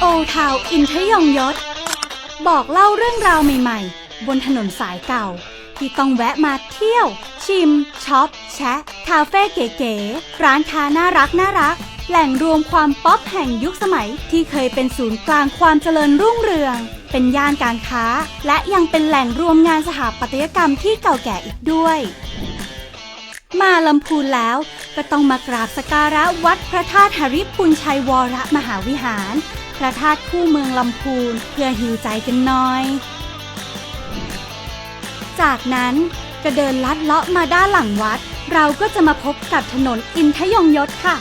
โอทาวอินทยงยศ บอกเล่าเรื่องราวใหม่ๆ บนถนนสายเก่า ที่ต้องแวะมาเที่ยว ชิมช็อป แชะ คาเฟ่เก๋ๆ ร้านค้าน่ารักน่ารัก แหล่งรวมความป๊อปแห่งยุคสมัยที่เคยเป็นศูนย์กลางความเจริญรุ่งเรือง เป็นย่านการค้า และยังเป็นแหล่งรวมงานสถาปัตยกรรมที่เก่าแก่อีกด้วยมาลำพูนแล้วก็ต้องมากราบสกการะวัดพระธาตุหริพุนชัยวรมหาวิหาร พระธาตุคู่เมืองลำพูนเพื่อหิวใจกันน่อย จากนั้นก็เดินลัดเลาะมาด้านหลังวัด เราก็จะมาพบกับถนนอินทยงยศค่ะ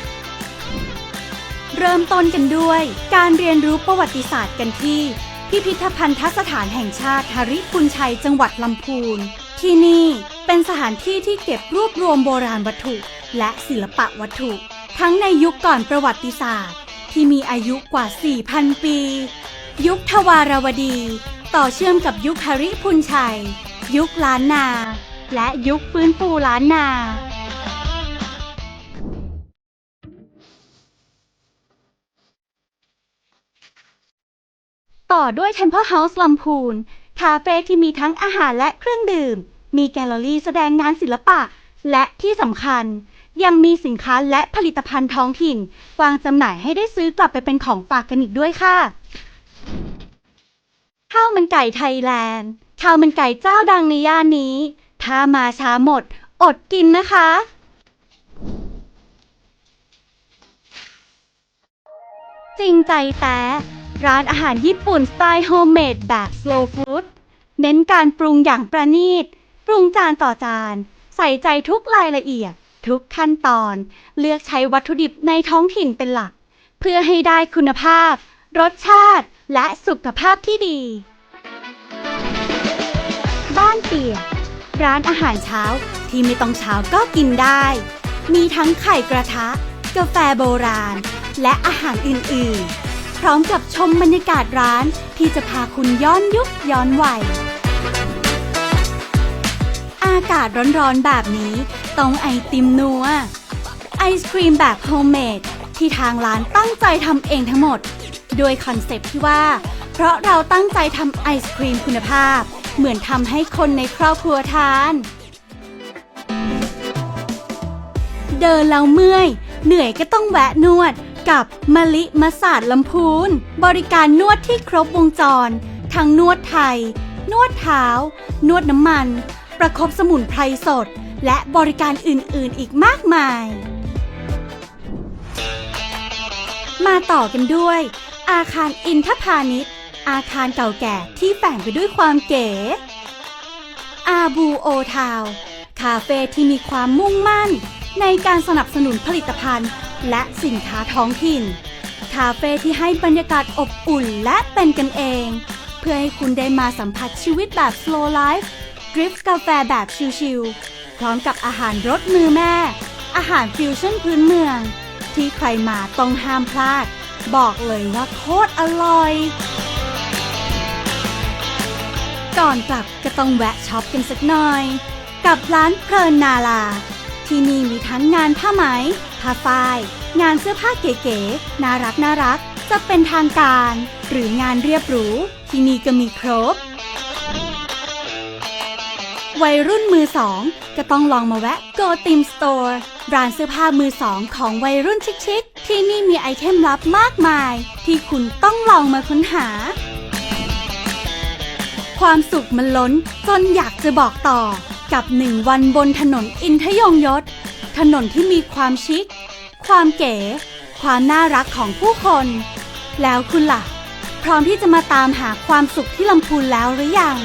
เริ่มต้นกันด้วยการเรียนรู้ประวัติศาสตร์กันที่ พิพิธภัณฑสถานแห่งชาติหริพุนชัยจังหวัดลำพูน ที่นี่เป็นสถานที่ที่เก็บรวบรวมโบราณวัตถุ และศิลปะวัตถุ ทั้งในยุคก่อนประวัติศาสตร์ ที่มีอายุกว่า 4,000 ปี ยุคทวารวดี ต่อเชื่อมกับยุคหริพุนชัย ยุคล้านนา และยุคฟื้นฟูล้านนาต่อด้วย Temple House ลำพูน คาเฟ่ที่มีทั้งอาหารและเครื่องดื่ม มีแกลเลอรี่แสดงงานศิลปะ และที่สำคัญ ยังมีสินค้าและผลิตภัณฑ์ท้องถิ่น วางจำหน่ายให้ได้ซื้อกลับไปเป็นของฝากกันอีกด้วยค่ะ ข้าวมันไก่ไทยแลนด์ ข้าวมันไก่เจ้าดังในย่านนี้ ถ้ามาช้าหมด อดกินนะคะ จริงใจแต่ร้านอาหารญี่ปุ่นสไตล์โฮมเมดแบบ slow food เน้นการปรุงอย่างประณีต ปรุงจานต่อจาน ใส่ใจทุกรายละเอียด ทุกขั้นตอน เลือกใช้วัตถุดิบในท้องถิ่นเป็นหลัก เพื่อให้ได้คุณภาพ รสชาติ และสุขภาพที่ดี บ้านเปียกร้านอาหารเช้าที่ไม่ต้องเช้าก็กินได้ มีทั้งไข่กระทะ กาแฟโบราณ และอาหารอื่นๆ พร้อมกับชมบรรยากาศร้านที่จะพาคุณย้อนยุคย้อนวัยอากาศร้อนๆแบบนี้ ต้องไอติมนัว ไอศครีมแบบโฮมเมดที่ทางร้านตั้งใจทำเองทั้งหมด โดยคอนเซปที่ว่า เพราะเราตั้งใจทำไอศครีมคุณภาพ เหมือนทำให้คนในครอบครัวทาน เดินแล้วเมื่อย เหนื่อยก็ต้องแวะนวดกับมะลิมาศาสตร์ลำพูน บริการนวดที่ครบวงจร ทั้งนวดไทย นวดเท้า นวดน้ำมัน ประคบสมุนไพรสด และบริการอื่นๆอีกมากมาย มาต่อกันด้วย อาคารอินทพาณิชย์ อาคารเก่าแก่ที่แฝงไปด้วยความเก๋ อาบูโอทาว คาเฟ่ที่มีความมุ่งมั่น ในการสนับสนุนผลิตภัณฑ์ และสินค้าท้องถิ่น คาเฟ่ที่ให้บรรยากาศอบอุ่นและเป็นกันเอง เพื่อให้คุณได้มาสัมผัสชีวิตแบบ slow life ดริฟกาแฟแบบชิลๆ พร้อมกับอาหารรสมือแม่ อาหารฟิวชั่นพื้นเมือง ที่ใครมาต้องห้ามพลาด บอกเลยว่าโคตรอร่อย ก่อนกลับก็ต้องแวะช็อปกันสักหน่อย กับร้านเพลินนาลา ที่นี่มีทั้งงานผ้าไหม ผ้าฝ้าย งานเสื้อผ้าเก๋ๆน่ารักน่ารักจะเป็นทางการ หรืองานเรียบหรูที่นี่ก็มีครบ วัยรุ่นมือสองก็ต้องลองมาแวะ Go Team Store ร้านเสื้อผ้ามือสองของวัยรุ่นชิคๆ ที่นี่มีไอเทมลับมากมาย ที่คุณต้องลองมาค้นหา ความสุขมันล้นจนอยากจะบอกต่อ กับหนึ่งวันบนถนนอินทยงยศ ถนนที่มีความชิค ความเก๋ ความน่ารักของผู้คน แล้วคุณล่ะ พร้อมที่จะมาตามหาความสุขที่ลำพูนแล้วหรือยัง